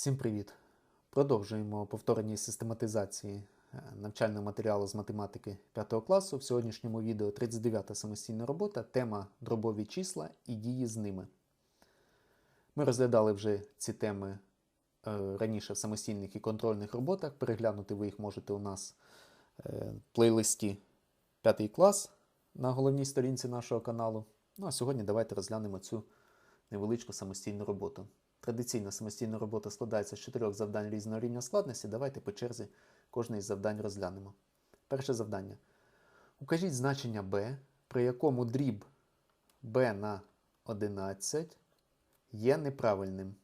Всім привіт! Продовжуємо повторення систематизації е, навчального матеріалу з математики 5 класу. В сьогоднішньому відео 39 самостійна робота, тема дробові числа і дії з ними. Ми розглядали вже ці теми е, раніше в самостійних і контрольних роботах. Переглянути ви їх можете у нас е, в плейлисті 5 клас на головній сторінці нашого каналу. Ну а сьогодні давайте розглянемо цю невеличку самостійну роботу. Традиційна самостійна робота складається з чотирьох завдань різного рівня складності. Давайте по черзі кожне із завдань розглянемо. Перше завдання. Укажіть значення b, при якому дріб b на 11 є неправильним.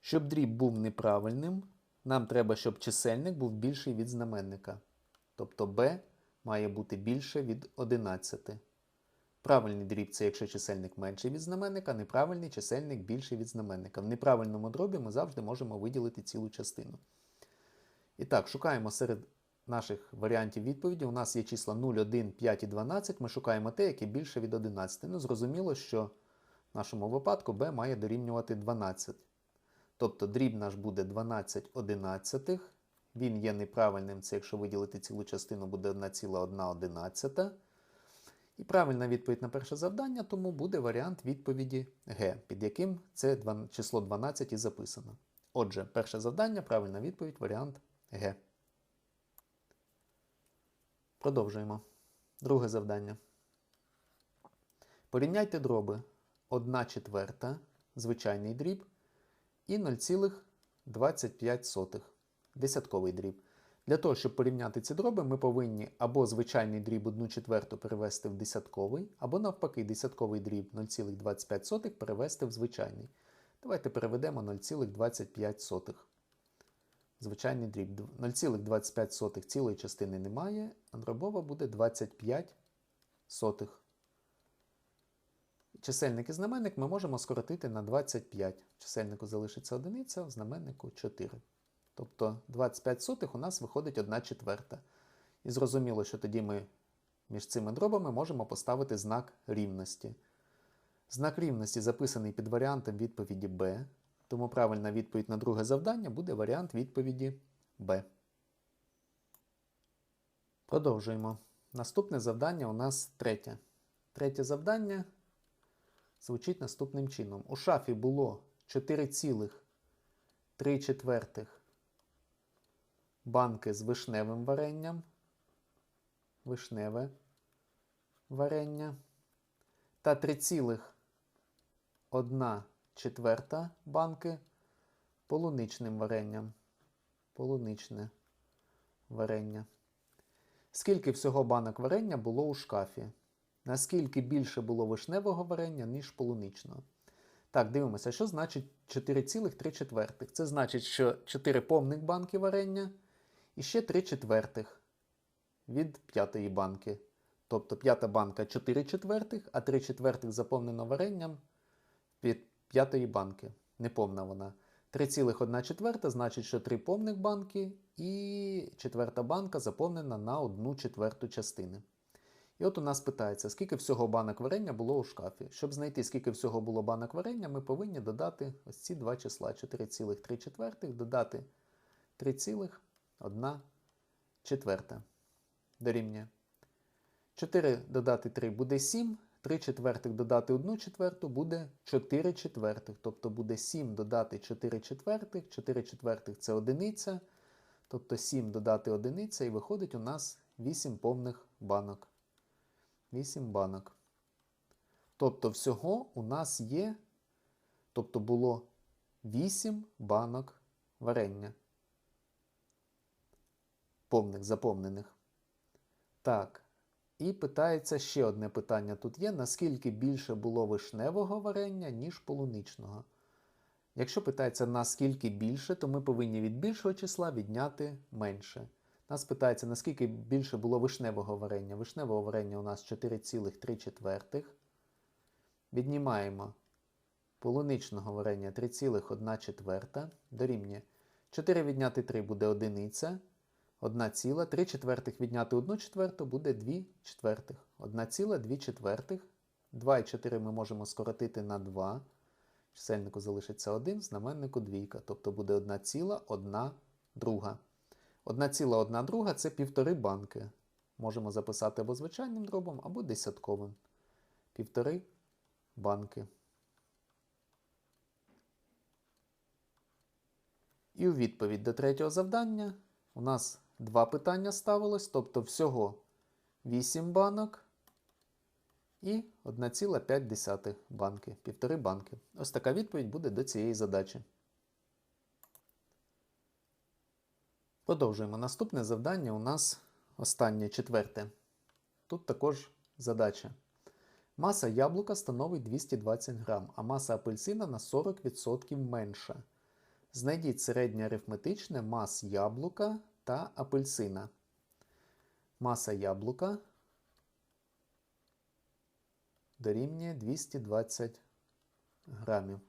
Щоб дріб був неправильним, нам треба, щоб чисельник був більший від знаменника. Тобто b має бути більше від 11. Правильний дріб це якщо чисельник менший від знаменника, неправильний чисельник більший від знаменника. В неправильному дробі ми завжди можемо виділити цілу частину. І так, шукаємо серед наших варіантів відповіді. У нас є числа 0, 1, 5 і 12. Ми шукаємо те, яке більше від 11. Ну, зрозуміло, що в нашому випадку b має дорівнювати 12. Тобто дріб наш буде 12 одинадцятих. Він є неправильним, це якщо виділити цілу частину, буде 1,1 одинадцята. І правильна відповідь на перше завдання, тому буде варіант відповіді Г, під яким це число 12 і записано. Отже, перше завдання, правильна відповідь, варіант Г. Продовжуємо. Друге завдання. Порівняйте дроби 1 четверта, звичайний дріб, і 0,25 десятковий дріб. Для того, щоб порівняти ці дроби, ми повинні або звичайний дріб 1 четверту перевести в десятковий, або навпаки, десятковий дріб 0,25 перевести в звичайний. Давайте переведемо 0,25. Звичайний дріб 0,25 цілої частини немає, а дробова буде 25 сотих. Чисельник і знаменник ми можемо скоротити на 25. В чисельнику залишиться одиниця, в знаменнику 4. Тобто 25 сотих у нас виходить 1 четверта. І зрозуміло, що тоді ми між цими дробами можемо поставити знак рівності. Знак рівності записаний під варіантом відповіді B, тому правильна відповідь на друге завдання буде варіант відповіді B. Продовжуємо. Наступне завдання у нас третє. Третє завдання звучить наступним чином. У шафі було 4,3 четвертих банки з вишневим варенням, вишневе варення та 3,1 четверта банки полуничним варенням. Полуничне варення. Скільки всього банок варення було у шкафі? Наскільки більше було вишневого варення, ніж полуничного? Так, дивимося, що значить 4,3 четвертих. Це значить, що 4 повних банки варення і ще 3 четвертих від п'ятої банки. Тобто п'ята банка 4 четвертих, а 3 четвертих заповнено варенням від п'ятої банки. Неповна вона. 3,1 четверта значить, що 3 повних банки і четверта банка заповнена на 1 четверту частини. І от у нас питається, скільки всього банок варення було у шкафі. Щоб знайти, скільки всього було банок варення, ми повинні додати ось ці два числа 4,3 четвертих, додати 3,1 четверта. Дорівнює. 4 додати 3 буде 7, 3 четвертих додати 1 четверту буде 4 четвертих. Тобто буде 7 додати 4 четвертих, 4 четвертих це одиниця. Тобто 7 додати одиниця і виходить у нас 8 повних банок. 8 банок. Тобто всього у нас є, тобто було 8 банок варення. Повних, заповнених. Так. І питається ще одне питання тут є: наскільки більше було вишневого варення, ніж полуничного? Якщо питається наскільки більше, то ми повинні від більшого числа відняти менше. Нас питається, наскільки більше було вишневого варення. Вишневого варення у нас 4,3 четвертих. Віднімаємо полуничного варення 3,1 четверта. Дорівнює 4 відняти 3 буде одиниця. 1 ціла. 3 четвертих відняти 1 четверту буде 2 четвертих. 1 ціла 2 четвертих. 2 і 4 ми можемо скоротити на 2. Чисельнику залишиться 1, знаменнику двійка, тобто буде 1,1 друга. 1,1 друга це півтори банки. Можемо записати або звичайним дробом, або десятковим. Півтори банки. І у відповідь до третього завдання у нас два питання ставилось, тобто всього 8 банок і 1,5 банки, півтори банки. Ось така відповідь буде до цієї задачі. Продовжуємо. Наступне завдання у нас останнє четверте. Тут також задача. Маса яблука становить 220 грам, а маса апельсина на 40% менша. Знайдіть середнє арифметичне мас яблука та апельсина. Маса яблука дорівнює 220 грамів.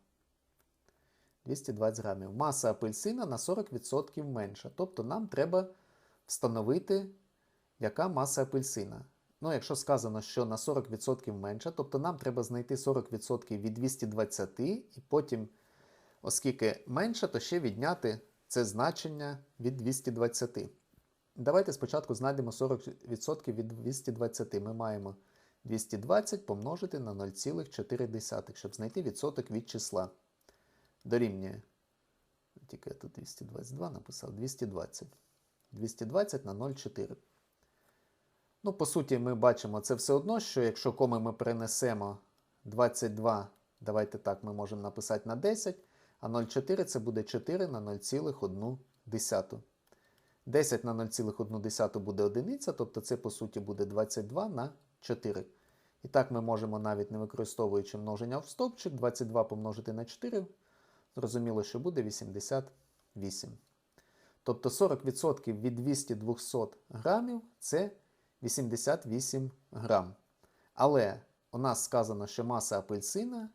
220 грамів. Маса апельсина на 40% менша. Тобто нам треба встановити, яка маса апельсина. Ну, якщо сказано, що на 40% менша, тобто нам треба знайти 40% від 220 і потім, оскільки менше, то ще відняти це значення від 220. Давайте спочатку знайдемо 40% від 220. Ми маємо 220 помножити на 0,4, щоб знайти відсоток від числа. Дорівнює. Тільки я тут 222 написав 220. 220 на 0,4. Ну, по суті, ми бачимо це все одно, що якщо коми ми перенесемо 22, давайте так, ми можемо написати на 10, а 0,4 це буде 4 на 0,1. 10 на 0,1 буде одиниця, тобто це, по суті, буде 22 на 4. І так ми можемо, навіть не використовуючи множення в стовпчик, 22 помножити на 4, зрозуміло, що буде 88. Тобто 40% від 200-200 грамів це 88 грам. Але у нас сказано, що маса апельсина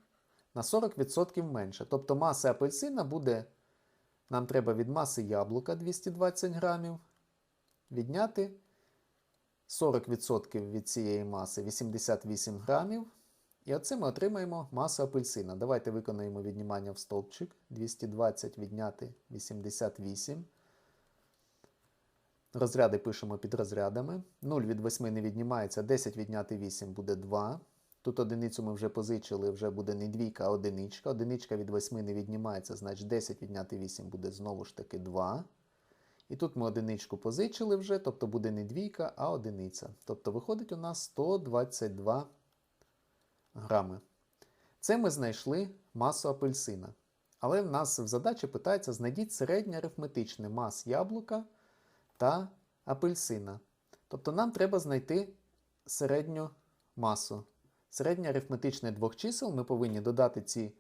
на 40% менше. Тобто маса апельсина буде, нам треба від маси яблука 220 грамів відняти 40% від цієї маси 88 грамів. І оце ми отримаємо масу апельсина. Давайте виконаємо віднімання в стовпчик. 220 відняти 88. Розряди пишемо під розрядами. 0 від 8 не віднімається, 10 відняти 8 буде 2. Тут одиницю ми вже позичили, вже буде не двійка, а одиничка. Одиничка від 8 не віднімається, значить 10 відняти 8 буде знову ж таки 2. І тут ми одиничку позичили вже, тобто буде не двійка, а одиниця. Тобто виходить у нас 122 грами. Це ми знайшли масу апельсина. Але в нас в задачі питається: знайдіть середнє арифметичне мас яблука та апельсина. Тобто нам треба знайти середню масу. Середнє арифметичне двох чисел ми повинні додати ці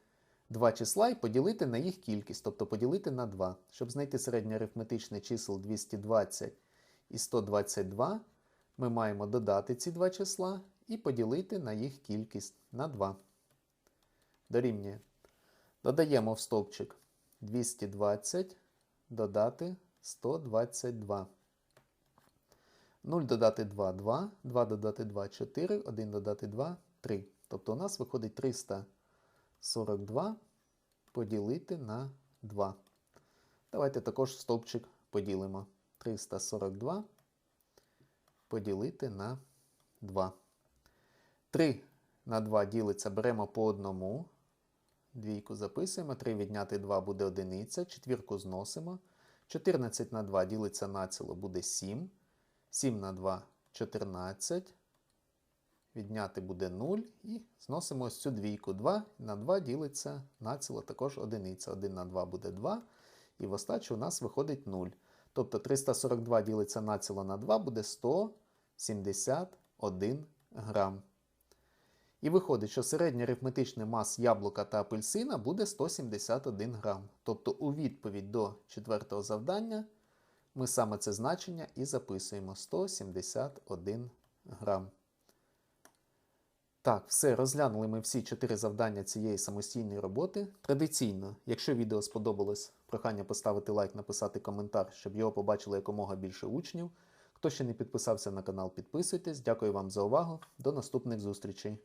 два числа і поділити на їх кількість, тобто поділити на 2. Щоб знайти середнє арифметичне чисел 220 і 122, ми маємо додати ці два числа і поділити на їх кількість на 2. Дорівнює. Додаємо в стовпчик 220, додати 122. 0 додати 2 2, 2 додати 2 4, 1 додати 2 3. Тобто у нас виходить 342 поділити на 2. Давайте також стовпчик поділимо. 342 поділити на 2. 3 на 2 ділиться, беремо по одному. Двійку записуємо. 3 відняти 2 буде одиниця. Четвірку зносимо. 14 на 2 ділиться націло, буде 7. 7 на 2 14. Відняти буде 0. І зносимо ось цю двійку. 2 на 2 ділиться націло також одиниця. 1 на 2 буде 2. І в остачі у нас виходить 0. Тобто 342 ділиться націло на 2 буде 171 грам. І виходить, що середня арифметична мас яблука та апельсина буде 171 грам. Тобто у відповідь до четвертого завдання ми саме це значення і записуємо 171 грам. Так, все, розглянули ми всі чотири завдання цієї самостійної роботи. Традиційно, якщо відео сподобалось, прохання поставити лайк, написати коментар, щоб його побачили якомога більше учнів. Хто ще не підписався на канал, підписуйтесь. Дякую вам за увагу. До наступних зустрічей!